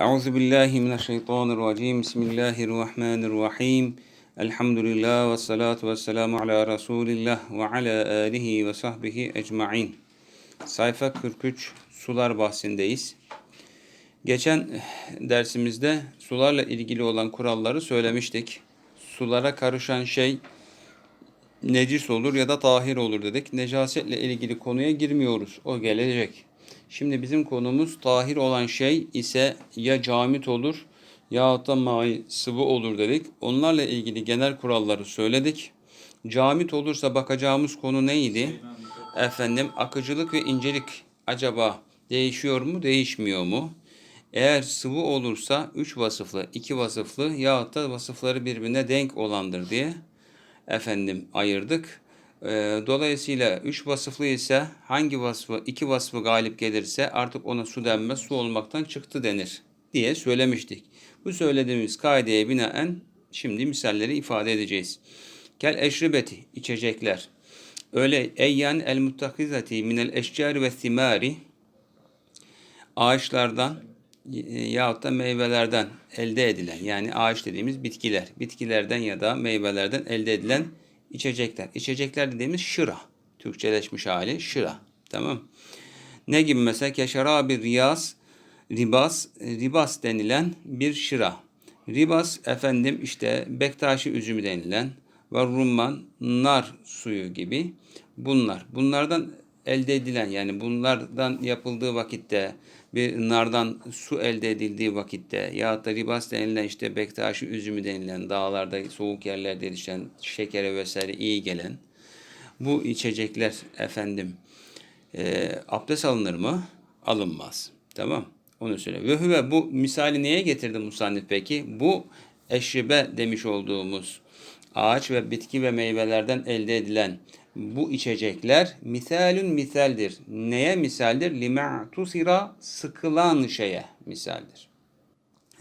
Euzu billahi mineşşeytanirracim. Bismillahirrahmanirrahim. Elhamdülillah ve salatu ve selamu ala Resulillah ve ala alihi ve sahbihi ecmain. Sayfa 43 sular bahsindeyiz. Geçen dersimizde sularla ilgili olan kuralları söylemiştik. Sulara karışan şey necis olur ya da tahir olur dedik. Necasetle ilgili konuya girmiyoruz. O gelecek. Şimdi bizim konumuz tahir olan şey ise ya camit olur ya da mai sıvı olur dedik. Onlarla ilgili genel kuralları söyledik. Camit olursa bakacağımız konu neydi? Efendim akıcılık ve incelik acaba değişiyor mu değişmiyor mu? Eğer sıvı olursa 3 vasıflı, 2 vasıflı ya da vasıfları birbirine denk olandır diye efendim ayırdık. Ee, dolayısıyla 3 vasıflı ise hangi vasfı, 2 vasfı galip gelirse artık ona su denmez, su olmaktan çıktı denir diye söylemiştik. Bu söylediğimiz kaideye binaen şimdi misalleri ifade edeceğiz. Kel eşribeti, içecekler. Öyle eyyan el muttakizati minel eşcari ve thimari ağaçlardan e, yahut da meyvelerden elde edilen yani ağaç dediğimiz bitkiler, bitkilerden ya da meyvelerden elde edilen içecekler. İçecekler dediğimiz şıra. Türkçeleşmiş hali şıra. Tamam. Ne gibi mesela keşarabi riyas, ribas, ribas denilen bir şıra. Ribas efendim işte bektaşi üzümü denilen ve rumman, nar suyu gibi bunlar. Bunlardan elde edilen yani bunlardan yapıldığı vakitte bir nardan su elde edildiği vakitte ya da ribas denilen işte bektaşi üzümü denilen dağlarda soğuk yerlerde yetişen şekere vesaire iyi gelen bu içecekler efendim e, abdest alınır mı? Alınmaz. Tamam. Onu söyle. Ve hüve bu misali neye getirdi musannif peki? Bu eşribe demiş olduğumuz ağaç ve bitki ve meyvelerden elde edilen bu içecekler misalün misaldir. Neye misaldir? Lima'tusira sıkılan şeye misaldir.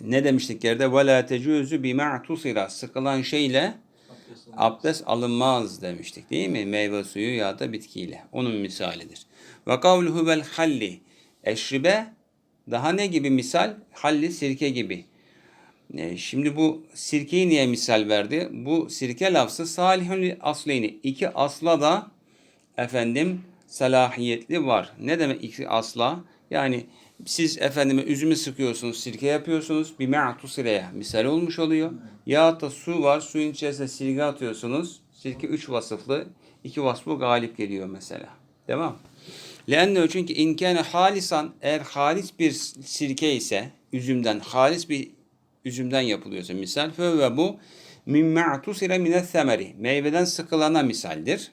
Ne demiştik geride? Ve la tecuzu bima'tusira sıkılan şeyle abdest alınmaz demiştik değil mi? Meyve suyu ya da bitkiyle. Onun misalidir. Ve kavluhu vel halli. Eşribe daha ne gibi misal? Halli sirke gibi. E, şimdi bu sirkeyi niye misal verdi? Bu sirke lafzı salihun asleyni. İki asla da efendim salahiyetli var. Ne demek iki asla? Yani siz efendime üzümü sıkıyorsunuz, sirke yapıyorsunuz. Bir me'atu sireye misal olmuş oluyor. Ya da su var, suyun içerisine sirke atıyorsunuz. Sirke üç vasıflı, iki vasfı galip geliyor mesela. Tamam Leenne çünkü inkâne halisan eğer halis bir sirke ise üzümden halis bir üzümden yapılıyorsa misal ve bu min ma'tusire mine semeri meyveden sıkılana misaldir.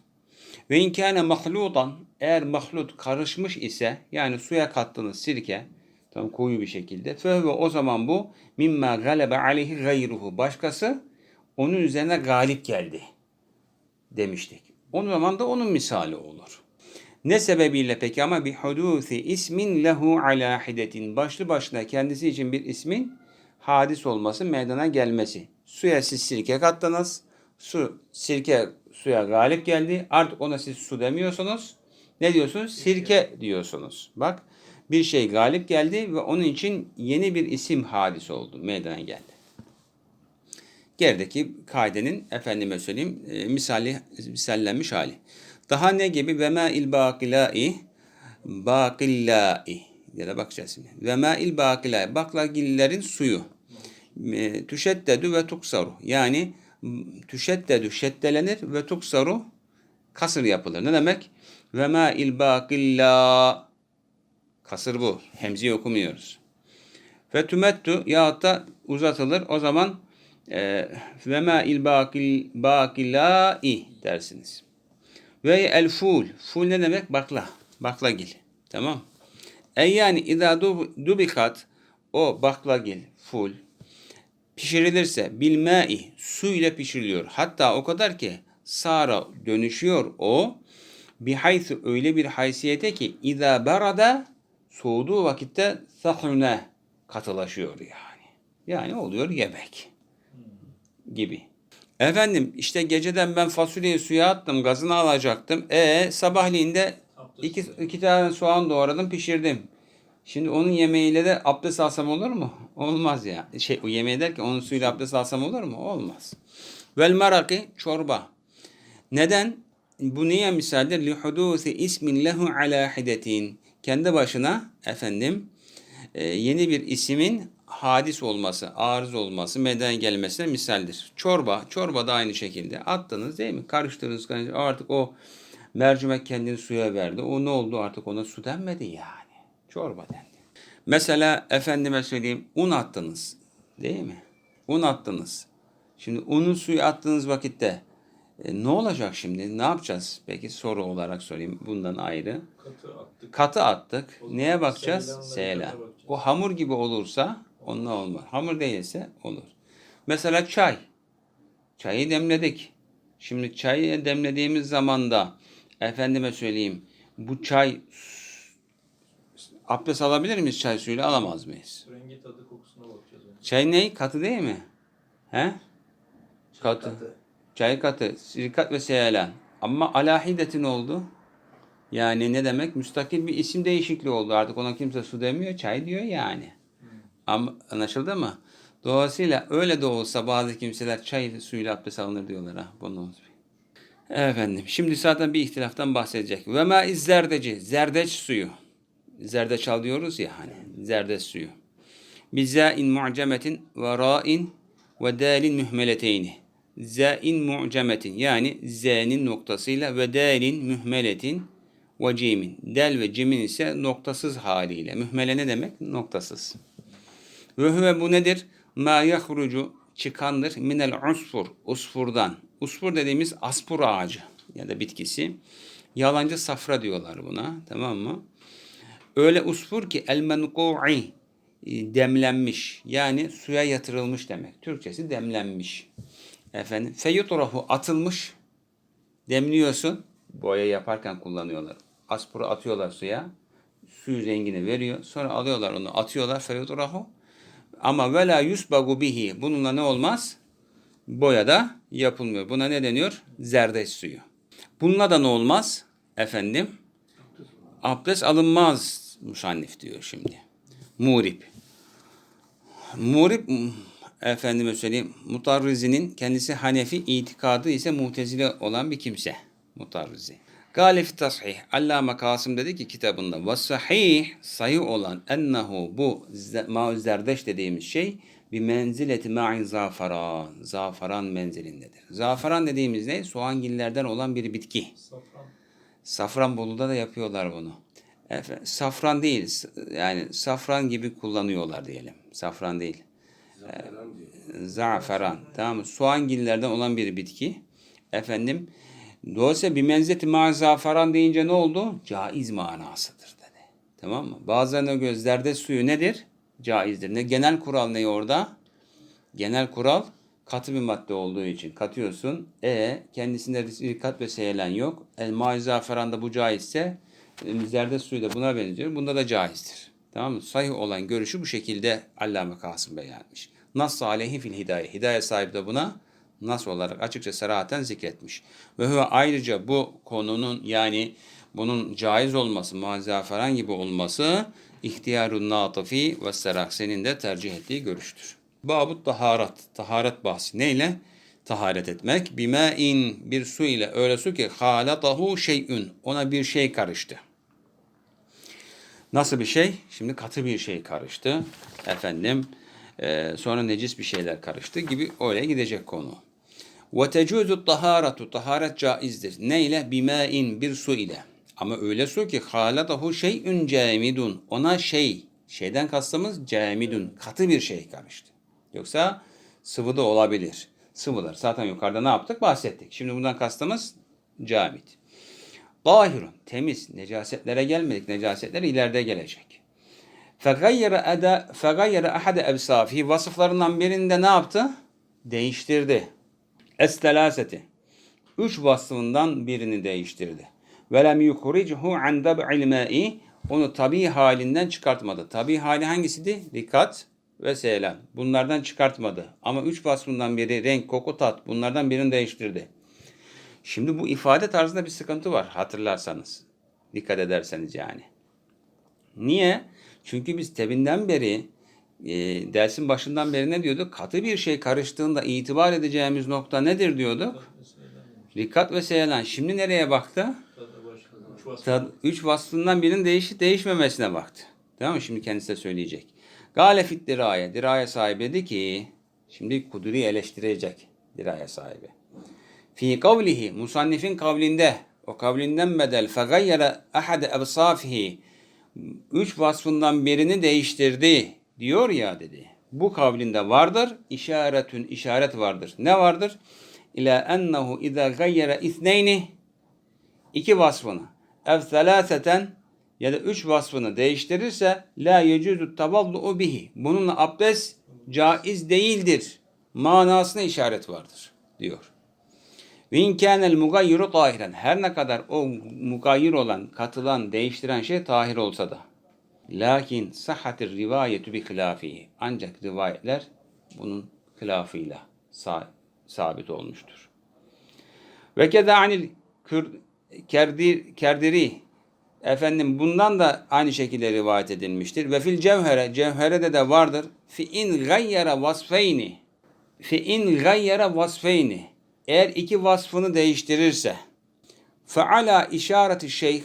Ve inkâne mahludan eğer mahlut karışmış ise yani suya kattığınız sirke tam koyu bir şekilde ve o zaman bu mimma galebe aleyhi gayruhu başkası onun üzerine galip geldi demiştik. O zaman da onun misali olur. Ne sebebiyle peki ama bir hudusi ismin lehu ala hidetin başlı başına kendisi için bir ismin hadis olması meydana gelmesi. Suya siz sirke kattınız. Su, sirke suya galip geldi. Artık ona siz su demiyorsunuz. Ne diyorsunuz? Sirke diyorsunuz. Bak bir şey galip geldi ve onun için yeni bir isim hadis oldu. Meydana geldi. Gerideki kaidenin efendime söyleyeyim e, misali, misallenmiş hali. Daha ne gibi? Ve ma il bakilai bakillai da bakacağız şimdi. Ve ma il bakilai baklagillerin suyu. Tüşeddedü ve tuksaru. Yani tüşeddedü şeddelenir ve tuksaru kasır yapılır. Ne demek? Ve ma il bakilla kasır bu. Hemzi okumuyoruz. Ve tümettu ya da uzatılır. O zaman e, ve ma il bakil bakilai dersiniz. Ve el ful. Ful ne demek? Bakla. Baklagil. Tamam. E yani idâ dubikat o baklagil, ful pişirilirse bilmai su ile pişiriliyor. Hatta o kadar ki sara dönüşüyor o bihaythu öyle bir haysiyete ki idâ barada soğuduğu vakitte sahune katılaşıyor yani. Yani oluyor yemek gibi. Efendim işte geceden ben fasulyeyi suya attım, gazını alacaktım. E sabahleyin de iki, iki tane soğan doğradım, pişirdim. Şimdi onun yemeğiyle de abdest alsam olur mu? Olmaz ya. Şey o yemeği derken onun suyuyla abdest alsam olur mu? Olmaz. Vel maraki çorba. Neden? Bu niye misaldir? Li hudusi ismin lehu ala hidetin. Kendi başına efendim e, yeni bir isimin hadis olması, arız olması, meden gelmesine misaldir. Çorba, çorba da aynı şekilde. Attınız değil mi? Karıştırdınız. Artık o mercimek kendini suya verdi. O ne oldu? Artık ona su denmedi yani. Çorba dendi. Mesela efendime söyleyeyim un attınız. Değil mi? Un attınız. Şimdi unu suya attığınız vakitte e, ne olacak şimdi? Ne yapacağız? Peki soru olarak sorayım bundan ayrı. Katı attık. Katı attık. O Neye bakacağız? bakacağız. O hamur gibi olursa onunla olmaz. Hamur değilse olur. Mesela çay. Çayı demledik. Şimdi çayı demlediğimiz zaman da efendime söyleyeyim bu çay abdest alabilir miyiz çay suyuyla alamaz mıyız? Rengi tadı kokusuna bakacağız. önce. Çay ne? Katı değil mi? He? Katı. Çay katı. Sirikat ve seyalan. Ama alahidetin oldu. Yani ne demek? Müstakil bir isim değişikliği oldu. Artık ona kimse su demiyor. Çay diyor yani. Ama anlaşıldı mı? Dolayısıyla öyle de olsa bazı kimseler çay suyuyla abdest alınır diyorlar ha. Bunu. Efendim şimdi zaten bir ihtilaftan bahsedecek. Ve ma zerdeci. Zerdeç suyu. Zerdeçal diyoruz ya hani. Zerdeç suyu. Bizain mu'cemetin ve ra'in ve dalin mühmeleteyni. Zain mu'cemetin yani z'nin noktasıyla ve dalin mühmeletin ve cimin. Del ve cimin ise noktasız haliyle. Mühmele ne demek? Noktasız. Ve huve bu nedir? Ma yahrucu çıkandır minel usfur. Usfurdan. Usfur dediğimiz aspur ağacı ya da bitkisi. Yalancı safra diyorlar buna. Tamam mı? Öyle usfur ki el menku'i e, demlenmiş. Yani suya yatırılmış demek. Türkçesi demlenmiş. Efendim feyutrahu atılmış. Demliyorsun. Boya yaparken kullanıyorlar. Aspuru atıyorlar suya. Suyu rengini veriyor. Sonra alıyorlar onu atıyorlar feyutrahu. Ama vela yusbagu bihi. Bununla ne olmaz? Boya da yapılmıyor. Buna ne deniyor? Zerdeç suyu. Bununla da ne olmaz? Efendim? Abdest alınmaz musannif diyor şimdi. Murip. Murip efendime söyleyeyim Mutarrizi'nin kendisi Hanefi itikadı ise Mutezile olan bir kimse. Mutarrizi. Galif tasih. Allame Kasım dedi ki kitabında ve sahih sayı olan ennehu bu ma zerdeş dediğimiz şey bir menzileti ma'in zafaran. Zafaran menzilindedir. Zafaran dediğimiz ne? Soğangillerden olan bir bitki. Safran. Safranbolu'da da yapıyorlar bunu. Efendim, safran değil, yani safran gibi kullanıyorlar diyelim. Safran değil. Ee, Zaferan. Tamam mı? Soğangillerden olan bir bitki. Efendim, dolayısıyla bir menzeti ma zaferan deyince ne oldu? Caiz manasıdır dedi. Tamam mı? Bazılarına göre zerde suyu nedir? Caizdir. Ne genel kural ne orada? Genel kural katı bir madde olduğu için katıyorsun. E kendisinde rikat ve seyelen yok. El mai zaferan da bu caizse e, zerde suyu da buna benziyor. Bunda da caizdir. Tamam mı? Sahih olan görüşü bu şekilde Allame Kasım beyanmış. Nas aleyhi fil hidaye. Hidaye sahibi de buna nas olarak açıkça serahaten zikretmiş. Ve huve ayrıca bu konunun yani bunun caiz olması, mazaferan gibi olması ihtiyarun natifi ve seraksenin de tercih ettiği görüştür. Babut taharat, taharet bahsi neyle? Taharet etmek. Bime'in bir su ile öyle su ki halatahu şey'ün. Ona bir şey karıştı. Nasıl bir şey? Şimdi katı bir şey karıştı. Efendim e, sonra necis bir şeyler karıştı gibi öyle gidecek konu. Ve tecuzu taharatu taharet caizdir. Ne ile? Bimain bir su ile. Ama öyle su ki halatahu şey'ün camidun. Ona şey, şeyden kastımız camidun. Katı bir şey karıştı. Yoksa sıvı da olabilir. Sıvılar. Zaten yukarıda ne yaptık? Bahsettik. Şimdi bundan kastımız camid. Tahirun. Temiz. Necasetlere gelmedik. Necasetler ileride gelecek. Fegayyere eda fegayyere ahade evsafi vasıflarından birinde ne yaptı? Değiştirdi. Estelaseti. Üç vasfından birini değiştirdi. Ve lem yukhrichu an dab'il ma'i onu tabi halinden çıkartmadı. Tabi hali hangisiydi? Dikkat ve seylan. Bunlardan çıkartmadı. Ama üç vasfından biri renk, koku, tat. Bunlardan birini değiştirdi. Şimdi bu ifade tarzında bir sıkıntı var hatırlarsanız. Dikkat ederseniz yani. Niye? Çünkü biz tebinden beri e, dersin başından beri ne diyorduk? Katı bir şey karıştığında itibar edeceğimiz nokta nedir diyorduk? Dikkat ve seylan. Şimdi nereye baktı? Üç vasfı. Üç vasfından birinin değişip değişmemesine baktı. Tamam mı? Şimdi kendisi de söyleyecek. Gale fit diraya. Diraya sahibi dedi ki şimdi Kuduri eleştirecek diraya sahibi. Fi kavlihi musannifin kavlinde o kavlinden bedel fegayyere ahade ebsafihi üç vasfından birini değiştirdi diyor ya dedi. Bu kavlinde vardır. işaretün işaret vardır. Ne vardır? İla ennehu izâ gayyere ithneyni iki vasfını ev selâseten ya da üç vasfını değiştirirse la yecuzu tavallu'u bihi. Bununla abdest caiz değildir. Manasına işaret vardır diyor. Ve in kânel mugayyiru tahiren. Her ne kadar o mugayyir olan, katılan, değiştiren şey tahir olsa da. Lakin sahhatir rivayetu bi hilafihi. Ancak rivayetler bunun hilafıyla sa- sabit olmuştur. Ve keda anil kerdir, kerdiri efendim bundan da aynı şekilde rivayet edilmiştir. Ve fil cevhere cevherede de vardır. Fi in gayyara vasfeyni fi in gayyara vasfeyni eğer iki vasfını değiştirirse feala işareti şeyh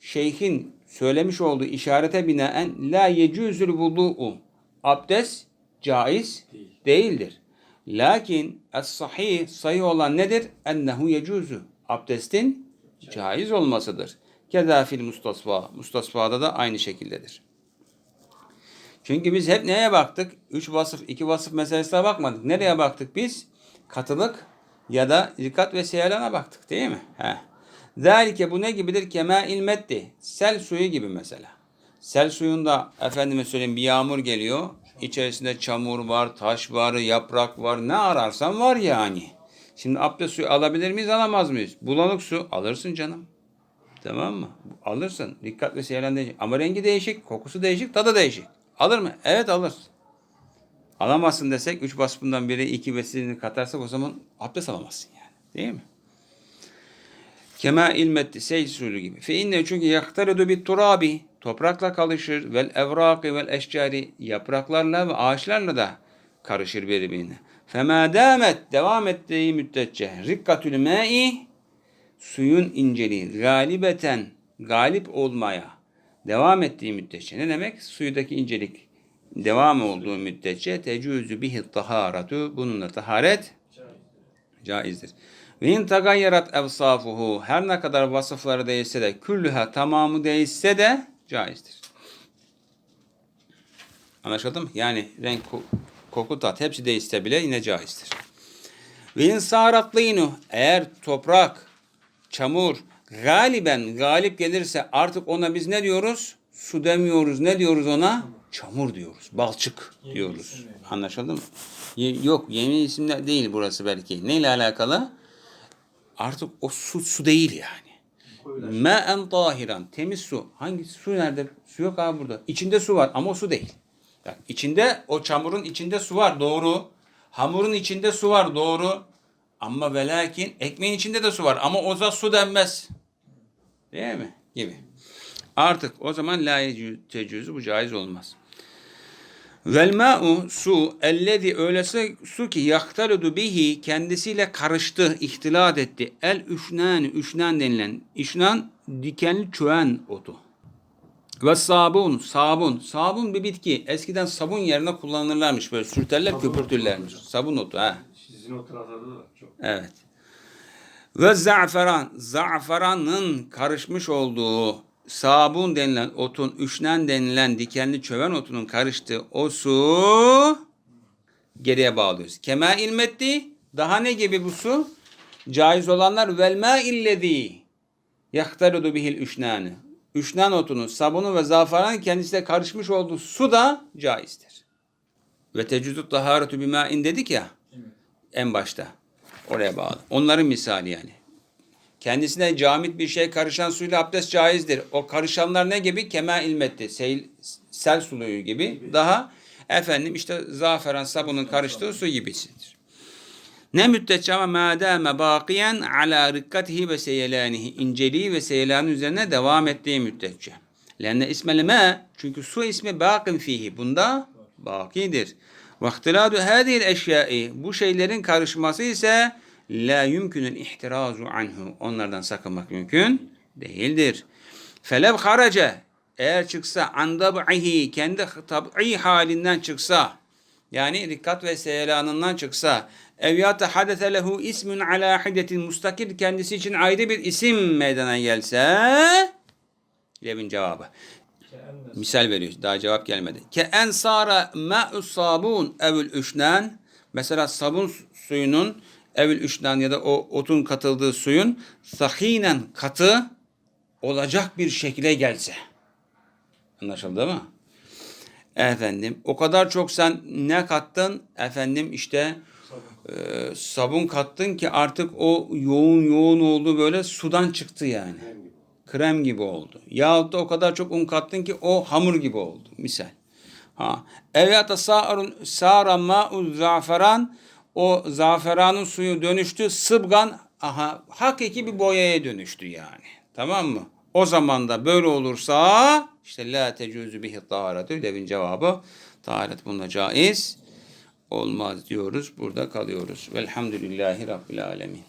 şeyhin söylemiş olduğu işarete binaen la yecuzul vudu'u abdest caiz Değil. değildir. Lakin es-sahih sahih olan nedir? Ennehu yecuzu. Abdestin caiz olmasıdır. Keza fil mustasfa. Mustasfada da aynı şekildedir. Çünkü biz hep neye baktık? Üç vasıf, iki vasıf meselesine bakmadık. Nereye baktık biz? Katılık ya da dikkat ve seyalana baktık değil mi? He. Zalike bu ne gibidir? Kema ilmetti. Sel suyu gibi mesela. Sel suyunda efendime söyleyeyim bir yağmur geliyor. İçerisinde çamur var, taş var, yaprak var. Ne ararsan var yani. Şimdi abdest suyu alabilir miyiz, alamaz mıyız? Bulanık su alırsın canım. Tamam mı? Alırsın. Dikkat ve. Ama rengi değişik, kokusu değişik, tadı değişik. Alır mı? Evet alır. Alamazsın desek üç vasfından biri iki vesilini katarsak o zaman abdest alamazsın yani. Değil mi? Kema ilmetti seyir suyu gibi. Fe inne çünkü yaktaredu bit turabi toprakla karışır vel evraki vel eşcari yapraklarla ve ağaçlarla da karışır birbirine. Fema damet devam ettiği müddetçe rikkatül ma'i suyun inceliği galibeten galip olmaya devam ettiği müddetçe ne demek? Suyudaki incelik devam olduğu müddetçe tecüzü bihi taharatu bununla taharet caizdir. Ve in tagayyarat evsafuhu her ne kadar vasıfları değişse de küllüha tamamı değişse de caizdir. Anlaşıldı mı? Yani renk, koku, tat hepsi değişse bile yine caizdir. Ve in saratlıynu eğer toprak, çamur galiben galip gelirse artık ona biz ne diyoruz? Su demiyoruz. Ne diyoruz ona? Çamur diyoruz. Balçık diyoruz. Anlaşıldı mı? Yok yeni isimler değil burası belki. Neyle alakalı? Artık o su su değil yani. Ma'en tahiran. Temiz su. Hangi su nerede? Su yok abi burada. İçinde su var ama o su değil. Bak, içinde o çamurun içinde su var doğru. Hamurun içinde su var doğru. Ama ve lakin ekmeğin içinde de su var ama o da su denmez. Değil mi? Gibi. Artık o zaman la tecüzü bu caiz olmaz. Vel ma'u su ellezi öylesi su ki yaktarudu bihi kendisiyle karıştı, ihtilat etti. El üşnen, üşnen denilen, üşnen dikenli çöğen otu. Ve sabun, sabun. Sabun bir bitki. Eskiden sabun yerine kullanırlarmış böyle sürterler, köpürtürlermiş. Sabun otu ha. Sizin o taraflarda da çok. Evet. Ve zaferan, zaferanın karışmış olduğu sabun denilen otun, üşnen denilen dikenli çöven otunun karıştığı o su geriye bağlıyoruz. Kema ilmetti, daha ne gibi bu su? Caiz olanlar vel ma illezi yaktarudu bihil üşnanı. Üşnan otunun, sabunu ve zaferan kendisiyle karışmış olduğu su da caizdir. Ve tecüdü taharetu bima'in dedik ya en başta. Oraya bağlı. Onların misali yani. Kendisine camit bir şey karışan suyla abdest caizdir. O karışanlar ne gibi? Kema ilmetti. Sel, sel suluyu gibi. Daha efendim işte zaferan sabunun karıştığı su gibisidir. Ne müddetçe ama madame bakiyen ala rikkatihi ve seyelanihi inceliği ve seyelanı üzerine devam ettiği müddetçe. Lenne ismel ma çünkü su ismi bakın fihi. Bunda bakidir. Ve ihtiladu hadihil eşyai bu şeylerin karışması ise la yumkünül ihtirazu anhu. Onlardan sakınmak mümkün değildir. Felev harace eğer çıksa an dab'ihi kendi tab'i halinden çıksa yani dikkat ve seyelanından çıksa ev yata hadese lehu ismun ala hidetin mustakil kendisi için ayrı bir isim meydana gelse Levin cevabı. Misal veriyoruz. Daha cevap gelmedi. Ke en sara ma'u sabun evül üşnen. Mesela sabun suyunun evül üşnen ya da o otun katıldığı suyun sahinen katı olacak bir şekilde gelse. Anlaşıldı mı? Efendim o kadar çok sen ne kattın? Efendim işte e, sabun kattın ki artık o yoğun yoğun oldu böyle sudan çıktı yani. Krem gibi oldu. Yahut da o kadar çok un kattın ki o hamur gibi oldu. Misal. Ha. Eviyata sa'arun sa'ra ma'u zaferan o zaferanın suyu dönüştü sıbgan aha, hakiki bir boyaya dönüştü yani. Tamam mı? O zaman da böyle olursa işte la tecuzu bihi taharetü devin cevabı taharet bununla caiz olmaz diyoruz. Burada kalıyoruz. Velhamdülillahi Rabbil alemin.